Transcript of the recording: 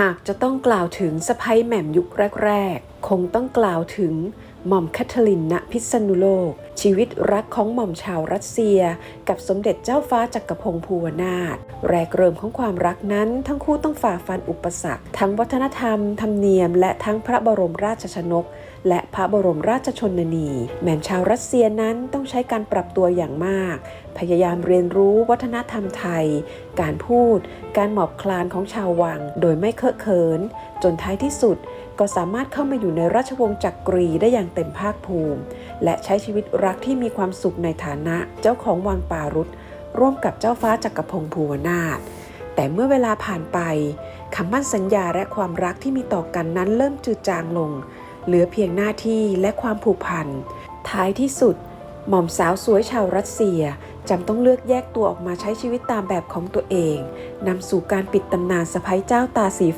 หากจะต้องกล่าวถึงสะพ้ยแหม่มยุคแรก ๆ คงต้องกล่าวถึงหม่อมแคทเธอรินณพิษณุโลก ชีวิตรักของหม่อมชาวรัสเซีย กับสมเด็จเจ้าฟ้าจักรพงศ์ภูวนาถแรกเริ่มของความรักนั้น ทั้งคู่ต้องฝ่าฟันอุปสรรค ทั้งวัฒนธรรม ธรรมเนียม และทั้งพระบรมราชชนก และพระบรมราชชนนี แม่ชาวรัสเซียนั้นต้องใช้การปรับตัวอย่างมาก พยายามเรียนรู้วัฒนธรรมไทย การพูด การหมอบคลานของชาววัง โดยไม่เคอะเขิน จนท้ายที่สุดก็สามารถเข้ามาอยู่ในราชวงศ์จักกรีได้อย่างเต็มภาคภูมิ และใช้ชีวิตรักที่มีความสุขในฐานะเจ้าของวังป่ารุษร่วมกับเจ้าฟ้าจักรพงศ์ภูวนาถแต่เมื่อเวลาผ่านไปคำมั่นสัญญาและความรักที่มีต่อกันนั้นเริ่มจืดจางลง เหลือเพียงหน้าที่และความผูกพัน ท้ายที่สุด หม่อมสาวสวยชาวรัสเซียจำต้องเลือกแยกตัวออกมาใช้ชีวิตตามแบบของตัวเองนำสู่การปิดตำนานสะพ้ยเจ้าตาสี